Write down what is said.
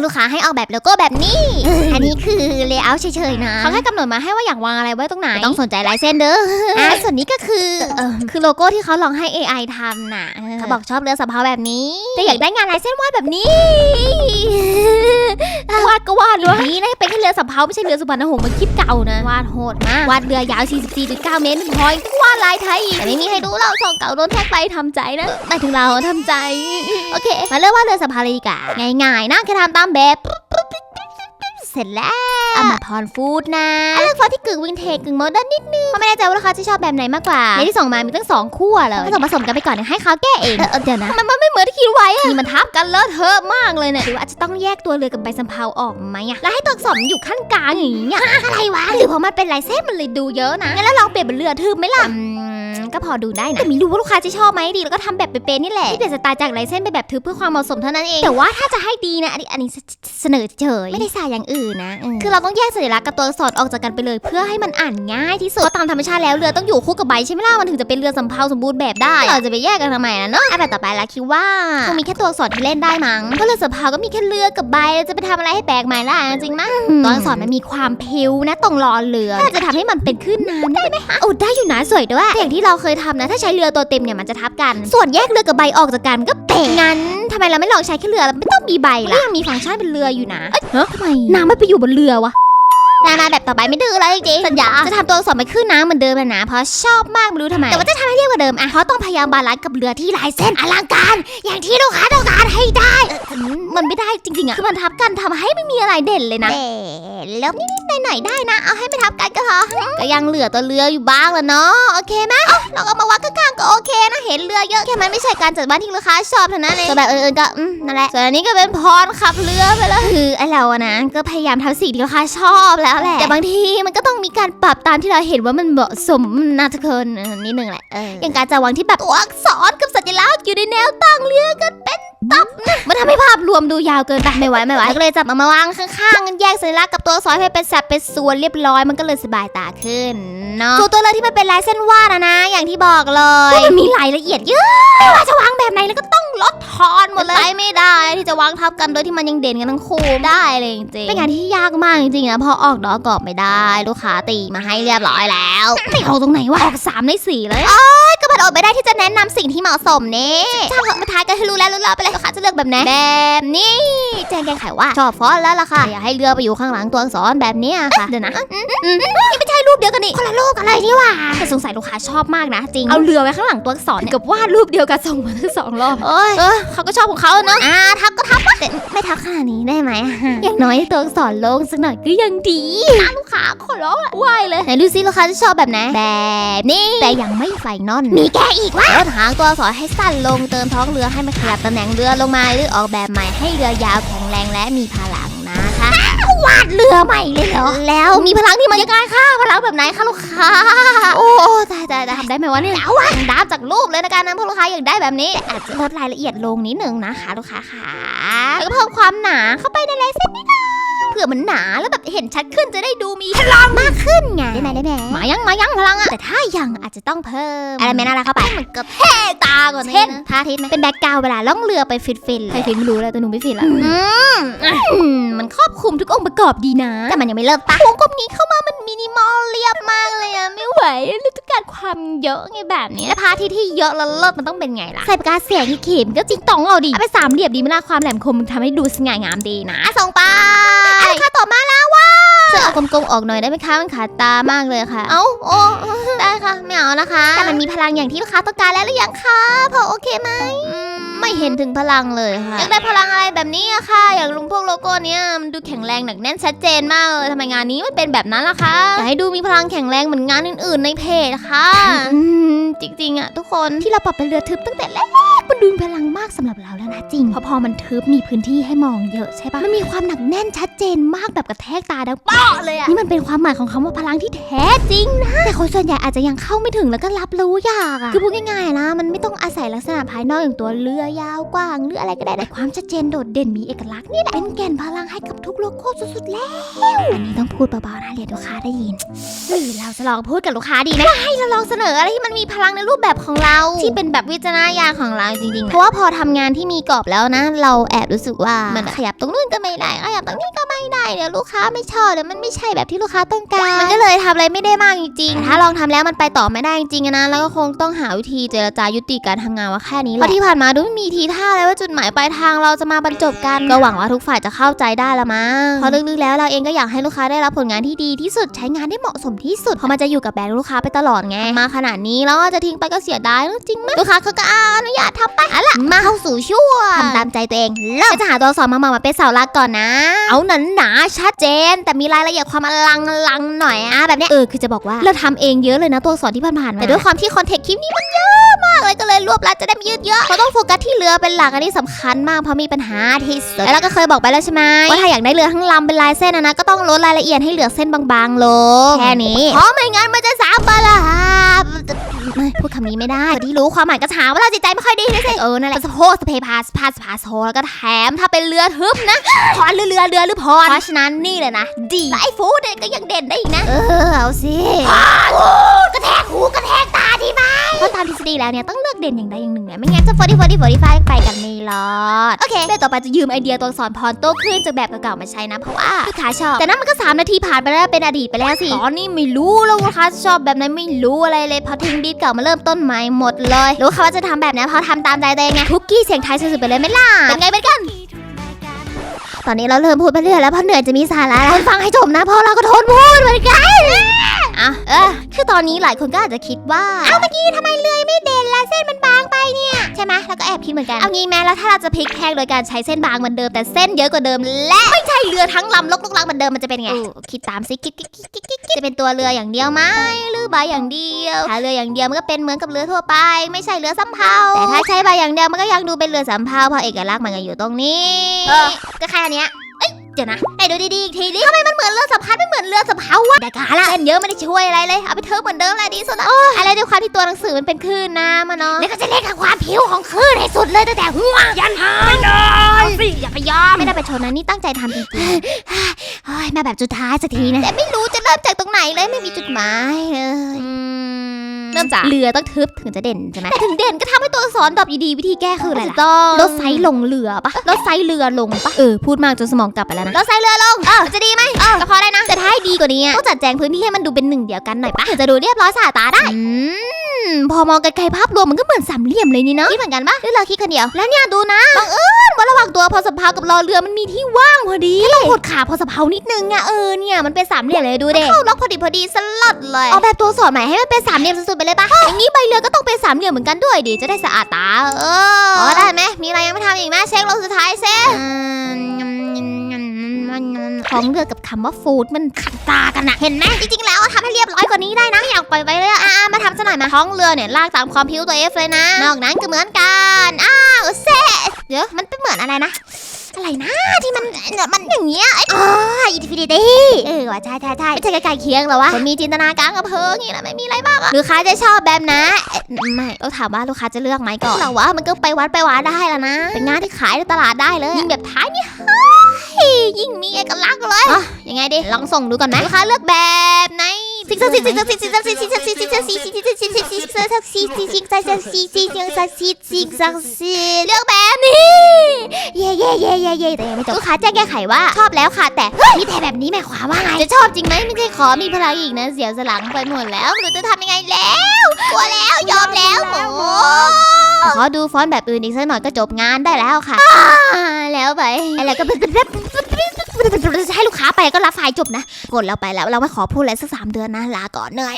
มื่อลูกค้าให้ออกแบบโลโก้แบบนี้ อันนี้คือเลเยอร์เฉยๆนะเขาแค่กำหนดมาให้ว่าอยากวางอะไรไว้ตรงไหนไม่ต้องสนใจลายเส้นเด้ออะส่วนนี้ก็คือเออคือโลโก้ที่เขาลองให้ AI ทำน่ะเขาบอกชอบเรือสำเภาแบบนี้ แต่อยากได้งานลายเส้นวาดแบบนี้ วาดก็วาดเลยนี่น่าจะเป็นแค่เรือสำเภาไม่ใช่เรือสุพรรณหงส์มันคลิปเก่านะวาดโหดมากวาดเรือยาว 44.9 เมตรพอยวาดลายไทยอีกแต่ไม่มีใครรู้เราสองเก่าโดนแท็กไปทำใจนะหมายถึงเราทำใจ โอเค มาเริ่มวาดเรือสำเภาเลยดีกว่าง่ายๆนะแค่ทำตามแบบ เสร็จแล้วเอามาพรฟูดนะเลือกฟอนต์ที่กึ่งวินเทจกึ่งโมเดิร์นนิดนึงเพราะไม่แน่ใจว่าลูกค้าจะชอบแบบไหนมากกว่าในที่ส่งมามีตั้งสองคู่อะเลยผสมผสมกันไปก่อนเดี๋ยวให้เขาแก้เองเออเออเดี๋ยวนะมันมันไม่เหมือนที่คิดไว้อะนี่มันทับกันเลอะเทอะมากเลยเนี่ยหรือว่าอาจจะต้องแยกตัวเรือกับใบสำเภาออกไหมอะแล้วให้ตัวอักษรมันอยู่ขั้นกลางอย่างนี้อะอะไรวะหรือเพราะมันเป็นลายเส้นมันเลยดูเยอะนะงั้นแล้วลองเปลี่ยนเป็นเรือทึบไหมล่ะอืมก็พอดูได้นะ แต่ไม่รู้ว่าลูกค้าจะชอบไหมดีแล้วก็ทำแบบเป็นๆนี่แหละที่เปลี่ยนสไตล์จากลายเส้นไปแบบทึบเพื่อความเหมาะสมเท่านั้นเอง แต่ว่าถ้าจะให้ดีนะอันนี้อันนี้เสนอเฉยไม่ได้ใส่อย่างอื่นนะเออคือเราต้องแยกสัญลักษณ์กับตัวอักษรออกจากกันไปเลย เพื่อให้มันอ่านง่ายที่สุดก็ตามธรรมชาติแล้วเรือต้องอยู่คู่กับใบใช่ไหมล่ะมันถึงจะเป็นเรือสำเภาสมบูรณ์แบบได้เราจะไปแยกกันทำไมนะเนาะอะแบบต่อไปละคิดว่าคงมีแค่ตัวอักษรที่เล่นได้มั้งเพราะเรือสำเภาก็มีแค่เรือกับใบเราจะไปทำอะไรให้แปลกใหม่ล่ะจริงมั้ยตัวอักษรมันมีความพิวนะตรงรอเรือน่าจะทำให้มันเป็นขึ้นน้ำได้ไหมคะโอ้ได้อยู่นะสวยด้วยแต่อย่างที่เราเคยทำนะ ถ้าใช้เรือตัวเต็มเนี่ยมันจะทับกัน ส่วนแยกเรือกับใบออกจากกันก็เป๋งั้น ทำไมเราไม่ลองใช้แค่เรือไม่ต้องมีใบล่ะยังมีฟังก์ชันเป็นเรืออยู่นะเอ้ยเฮ้ยทำไมน้ำไม่ไปอยู่บนเรือวะนานาแบบต่อไปไม่ดื้อแล้วจริงๆสัญญาจะทำตัวอักษรไปขึ้นน้ำเหมือนเดิมนะนะ เพราะชอบมากไม่รู้ทำไม แต่ว่าจะทำให้เรียกกว่าเดิมอะเพราะต้องพยายามบาลานซ์กับเรือที่ลายเส้นอลังการ อย่างที่ลูกค้าต้องการให้ได้ เออมันไม่ได้จริงๆอะคือมันทับกันทำให้ไม่มีอะไรเด่นเลยนะแล้วนิดๆหน่อยๆได้นะ เอาให้ไม่ทับกันก็พอก็ยังเหลือตัวเรืออยู่บ้างละเนาะโอเคไหมเอ้าเราก็มาวัดข้างๆก็โอเคนะเห็นเรือเยอะแค่มันไม่ใช่การจัดบ้านที่ลูกค้าชอบเท่านั้นเองส่วนแบบอื่นๆก็อืมนั่นแหละส่วนอันนี้ก็เป็นพรขับเรือไปแล้วคือไอเราอะนะก็พยายามทำสิ่งที่ลูกค้าชอบแล้วแหละแต่บางทีมันก็ต้องมีการปรับตามที่เราเห็นว่ามันเหมาะสมนะทุกคนเออนิดนึงแหละเอออย่างการจะวางที่แบบตัวอักษรกับสัญลักษณ์อยู่ในแนวตั้งเรือกันเป็นตับนะมันทำให้ภาพรวมดูยาวเกินไปไม่ไหวไม่ไหวก็เลยจับเอามาวางข้างๆกันแยกสัญลักษณ์กับตัวอักษรให้เป็นสับเป็นส่วนเรียบร้อยมันก็เลยสบายตาขึ้นเนาะส่วนตัวเรือที่มันเป็นลายเส้นวาดอะนะ อย่างที่บอกเลยมันมีรายละเอียดเยอะไม่ว่าจะวางแบบไหนแล้วก็ต้องลดทอนหมดเลยไปไม่ได้ที่จะวางทับกันโดยที่มันยังเด่นกันทั้งคู่ได้เลยจริงๆเป็นงานที่ยากมากจริงๆนะพอออกดอกกรอบไม่ได้ ลูกค้าตีมาให้เรียบร้อยแล้วไม่เอาตรงไหนวะออกสามในสี่เลยโอ๊ ยก็มันอดไม่ได้ที่จะแนะนำสิ่งที่เหมาะสมเนี่ช่างเหอะมาทายกันให้รู้แล้วรู้แล้วไปเลยค้าจะเลือกแบบไหนแบบนี้แจ้งแก้ไขว่าชอบฟอนแล้วล่ะค่ะอยากให้เรือไปอยู่ข้างหลังตัวอักษรแบบนี้ค่ะเดี๋ยวนะนี่ไม่ใช่รูปเดียวกันนี่คนละรูปอะไรนี่ว่าแต่สงสัยลูกค้าชอบมากนะ จริงเอาเรือไว้ข้างหลังตัวอักษรเนี่ยกับวาดรูปเดียวกันส่งมาทั้งสองรอบเอ้ยเอเขาก็ชอบของเขาเนาะอ่าทับก็ทับแต่ไม่ทับขนาดนี้ได้ไหมอย่างน้อยตัวอักษรโลงสักหน่อยก็ยังดีลูกค้าขอร้องไหวเลยไหนดูซิลูกค้าจะชอบแบบไหนแบบนี้แต่ยังไม่ไฟนอนมีแกอีกวะลดหางตัวอักษรให้สั้นลงเติมท้องเรือให้มันขยับตำแหน่งเรือลงมาหรือออกแบบใหม่ให้เรือยาวแข็งแรงและมีพลังนะคะวาดเรือใหม่เลยเหรอ แล้วมีพลังที่มันยังไงค่ะ พลังแบบไหนคะลูกค้า โอ้ตายตายตายทำได้ไหมวะเนี่ยเอาวะดับจากรูปเลยนะการนั้นพวกลูกค้าอยากได้แบบนี้แต่อาจจะลดรายละเอียดลงนิดนึงนะคะ ลูกค้าค่ะแล้วก็เพิ่มความหนาเข้าไปในลายเส้นนิดนึง เผื่อมันหนาแล้วแบบเห็นชัดขึ้นจะได้ดูมีพลังมากขึ้นไงได้ไหมได้ไหมมายังมายังพลังอะแต่ถ้ายังอาจจะต้องเพิ่มอะไรไม่น่ารักเข้าไปให้มันกระเทกตาก่อนเช่นท่าทิศไหมเป็นแบ็กกราวด์เวลาล่องเรือไปฟินฟินๆใครฟินไม่รู้เลยแต่หนูไม่ฟินละอืมอืมมันครอบคลุมทุกองค์ประกอบดีนะ แต่มันยังไม่เลิกปะวงกลมนี้เข้ามามันมินิมอลเรียบมากเลยอะไม่ไหวเราต้องการความเยอะไงแบบนี้และพาร์ทที่ที่เยอะแล้วเลิศมันต้องเป็นไงล่ะใส่ปากกาเสียงที่เข็มก็จริงตองเอาดิเอาไปสามเหลี่ยมดีไม่ล่ะความแหลมคมมันทำให้ดูสง่างามดีนะส่งไปค่ะต่อมาแล้วว่า ช่วยเอากลมๆออกหน่อยได้ไหมคะมันขาดตามากเลยค่ะ เอาโอ้ได้ค่ะไม่เอานะคะ แต่มันมีพลังอย่างที่ลูกค้าต้องการแล้วหรือยังคะพอโอเคไหมอืมไม่เห็นถึงพลังเลยค่ะอยากได้พลังอะไรแบบนี้อะค่ะ อย่างลุงพวกโลโก้เนี้ยมันดูแข็งแรงหนักแน่นชัดเจนมากเลยทำไมงานนี้ไม่เป็นแบบนั้นล่ะคะอยากให้ดูมีพลังแข็งแรงเหมือนงานอื่น ๆ ในเพจค่ะอืมจริงๆอะทุกคนที่เราปรับเป็นเรือทึบตั้งแต่แรกมัน ดูมีพลังมากสำหรับเราแล้วนะจริงเพราะพอมันทึบมีพื้นที่ให้มองเยอะใช่ปะมันมีความหนักแน่นชัดเจนมากแบบกระแทกตาดังเปาะเลยอะนี่มันเป็นความหมายของคำว่าพลังที่แท้จริงนะแต่คนส่วนใหญ่อาจจะยังเข้าไม่ถึงแล้วก็รับรู้ยากอะคือพูดง่ายๆนะ มันไม่ต้องอาศัยลักษณะภายนอกอย่างตัวเรือยาวกว้างหรืออะไรก็ได้แต่ความชัดเจนโดดเด่นมีเอกลักษณ์นี่แหละเป็นแก่นพลังให้กับทุกโลโก้สุดๆแล้วอันนี้ต้องพูดเบาๆนะเดี๋ยวลูกค้าได้ยินเฮ้ยเราจะลองพูดกับลูกค้าดีนะให้เราลองเสนออะไรที่มันมีพลังในรูปแบบของเรา ที่เป็นแบบวิจารณญาณของเราจริงๆ เพราะว่าพอทำงานที่มีกรอบแล้วนะ เราแอบรู้สึกว่ามันขยับตรงนู้นก็ไม่ได้ขยับตรงนี้ก็ไม่ได้เดี๋ยวลูกค้าไม่ชอบเดี๋ยวมันไม่ใช่แบบที่ลูกค้าต้องการ มันก็เลยทำอะไรไม่ได้มากจริงๆแต่ถ้าลองทำแล้วมันไปต่อไม่ได้จริงๆอะนะแล้วก็คงต้องหาวิธีเจรจายุติการทำงานว่าแค่นี้แหละเพราะที่ผ่านมาดูไม่มีทีท่าเลยว่าจุดหมายปลายทางเราจะมาบรรจบกันก็หวังว่าทุกฝ่ายจะเข้าใจได้ละมั้งเพราะลึกๆแล้วเราเองก็อยากให้ลูกค้าได้รับผลงานที่ดีที่สุดใช้งานได้เหมาะสมที่สุดเพราะมันจะอยู่กับแบรนด์ลูกค้าไปตลอดไงมาขนาดนี้แล้วจะทิ้งไปก็เสียดายแล้วจริงไหมลูกค้าเขาก็อาอนุญาตทำไปเอาล่ะมาเข้าสู่ช่วงทำตามใจตัวเองเริ่มจะหาตัวสอนมามามาเป็นเสาหลักก่อนนะ เอาหนาหนาๆชัดเจน แต่มีรายละเอียดความอลังอลังหน่อยอะแบบเนี้ยเออคือจะบอกว่าเราทำเองเยอะเลยนะตัวสอนที่ผ่านๆมาแต่ด้วยความที่คอนเทนต์คลิปนี้มันเยอะมากเลยก็เลยรวบรัดจะได้ไม่ยืดเยอะเขาต้องโฟกัสที่เรือเป็นหลักอันนี้สำคัญมากเพราะมีปัญหาที่สุดแล้วเราก็เคยบอกไปแล้วใช่ไหมว่าถ้าอยากได้เรือทั้งลำเป็นลายเส้นนะนะก็ต้องลดรายละเอียดให้เหลือเส้นบางๆลงแค่นี้เพราะไม่งั้นมันจะสาบาลา ไม่พูดคำนี้ไม่ได้คนที่รู้ความหมายก็ถามว่าเราจิตใจไม่ค่อยดีนะสิเออนั่นแหละสะโพกสะเพพาสพาสพาโซแล้วก็แถมถ้าเป็นเรือทึบนะพรหรือเรือเรือหรือพรเพราะฉะนั้นนี่เลยนะ ดีไอ้ฟูดเนี่ยก็ยังเด่นได้อีกนะ เออเอาสิกระแทกหูกระแทกตา ดีไหมเพราะตามทฤษฎีแล้วเนี่ยต้องเลือกเด่นอย่างใดอย่างหนึ่งเนี่ยไม่งั้นจะ40 40 45ไปกันไม่รอด โอเคเดี๋ยวต่อไปจะยืมไอเดียตัวสอนพรโต้คลื่นจากแบบเก่าๆมาใช้นะเพราะว่าลูกค้าชอบ แต่นั่นมันก็ 3 นาทีผ่านไปแล้วเป็นอดีตไปแล้วสิตอนนี้ไม่รู้แล้วลูกค้าชอบแบบไหนไม่รู้อะไรเลยพอทิ้งดีดเก่ามาเริ่มต้นใหม่หมดเลยรู้เขาว่าจะทำแบบนี้พอทำตามใจตัวเองไงคุกกี้เสียงไทายสุดๆไปเลยไหมล่ะเป็นไงเป็นกันตอนนี้เราเริ่มพูดไปเรื่อยแล้วเพราะเหนื่อยจะมีสาระแล้วคนฟังให้จบนะเพราะเราก็ทนพูดเหมือนกันอะเออคือ ตอนนี้หลายคนก็อาจจะคิดว่า เอาเมื่อกี้ทำไมเลื่อยไม่เด่นและเส้นมันบางไปเนี่ย ใช่ไหมแล้วก็แอบคิดเหมือนกัน เอางี้แม้แล้วถ้าเราจะพลิกแพลงโดยการใช้เส้นบางเหมือนเดิมแต่เส้นเยอะกว่าเดิม และไม่ใช่เรือทั้งลำลกลุกลักเหมือนเดิมมันจะเป็นไงคิดตามสิคิดคิดคิดคิดคิดจะเป็นตัวเรืออย่างเดียวไหมหรือใบอย่างเดียว ถ้าเรืออย่างเดียวมันก็เป็นเหมือนกับเรือทั่วไป ไม่ใช่เรือสำเภาแต่ถ้าใช้ใบอย่างเดียวมันก็ยังดูเป็นเรือสำเภาเพราะเอกลักษณ์มันก็อยู่ตรงนี้ก็แค่เนี้ยเดี๋ยวนะไหนดูดีๆอีกทีดิทำไมมันเหมือนเรือสะพานไม่เหมือนเรือสะเพาวะแต่กาละเส้นเยอะไม่ได้ช่วยอะไรเลยเอาไปเทิร์เหมือนเดิมแหละดีสุดละอะไรด้วยความที่ตัวหนังสือมันเป็นคลื่นน้ำอะเนาะแล้วก็จะเล่นกับความผิวของคลื่นให้สุดเลยตั้งแต่หัวยันหางเลยสิอย่าไปยอมไม่ได้ไปชนนะนี่ตั้งใจทำจริงๆเฮ้ยมาแบบจุดท้ายสักทีนะแต่ไม่รู้จะเริ่มจากตรงไหนเลยไม่มีจุดหมายเลยเริ่มจากเรือต้องทึบถึงจะเด่นใช่ไหมแต่ถึงเด่นก็ทำให้ตัวอักษรดรอปอยู่ดีวิธีแก้คืออะไรล่ะต้องลดไซส์ลงเรือปะลดไซส์เรือลงปะเออพูดมากจนสมองกลับไปแล้วนะลดไซส์เรือลงเออจะดีไหมเออก็พอได้นะแต่ถ้าให้ดีกว่านี้อะต้องจัดแจงพื้นที่ให้มันดูเป็นหนึ่งเดียวกันหน่อยปะถึงจะดูเรียบร้อยสะอาดตาได้อื มพอมองไกลๆภาพรวมมันก็เหมือนสามเหลี่ยมเลยนี่เนาะคิดเหมือนกันปะหรือเราคิดคนเดียว แล้วเนี่ยดูนะบังเอิญว่าระหว่างตัวพอสะเพากับรอเรือมันมีที่ว่างพอดีแค่เรากดขาพอสะเพานิดนึงอะเออเนี่ยมันเป็นสามเหลี่ยมเลยดูเด็เข้าล็อกพอดีพอดีสลัดเลยออกแบบตัวสอดใหม่ให้มันเป็นสามเหลี่ยมสุดๆไปเลยปะอย่างนี้ใบเรือก็ต้องเป็นสามเหลี่ยมเหมือนกันด้วยดิจะได้สะอาดตาเอออ๋อได้ไหมมีอะไรยังไม่ทำอีกไหมเช็คลงสุดท้ายเซ่ของเรือกับคำว่าฟู้ดมันขัดตากันนะเห็นไหมจริงๆแล้วทำให้เร้อยกว่านี้ได้นะอยากปล่อยไปเลยอะมาทำซะหน่อยมาท้องเรือเนี่ยลากตามความพิ้วตัวเอฟเลยนะนอกนั้นก็เหมือนกันอ้าวเซ่เดี๋ยวมันเป็นเหมือนอะไรนะอะไรนะที่มันมันอย่างเงี้ยอ๋ออินฟินิตี้เออว่าใช่ใช่ใช่ไม่ใช่ไกลเคียงหรอวะมีจินตนาการกับเพิงอย่างนี้นะไม่มีอะไรบ้างอะลูกค้าจะชอบแบบนะไม่ต้องถามว่าลูกค้าจะเลือกไหมก่อนเราว่ามันก็ไปวัดไปวาได้แล้วนะเป็นงานที่ขายในตลาดได้เลยยิ่งแบบท้ายนี่เฮ้ยยิ่งมีเอกลักษณ์เลยอะยังไงดิลองส่งดูก่อนไหมลูกค้าเลือกแบบไหน ซิกซักซิกซักซิกซักซิกซักซิกซักซิกซักซิกซักซิกซักซิกซักซิกซักซิกซักซิกซักซิกซักซิกซิกซักซิเลือกแบบนี้เย่เย่เย่เย่เย่แต่ยังไม่จบลูกค้าแจ้งแก้ไขว่าชอบแล้วค่ะแต่มีแต่แบบนี้หมายความว่าไงจะชอบจริงไหมไม่ใช่ขอมีพลังอีกนะเสียสลังไปหมดแล้วไม่รู้จะทำยังไงแล้ว อดูฟอนต์แบบอื่นอีกสักหน่อยก็จบงานได้แล้วค่ะแล้วไปแล้วก็ให้ลูกค้าไปก็รับไฟล์จบนะ กดเราไปแล้วเราไม่ขอพูดอะไรสักสามเดือนนะลาก่อนเหนื่อย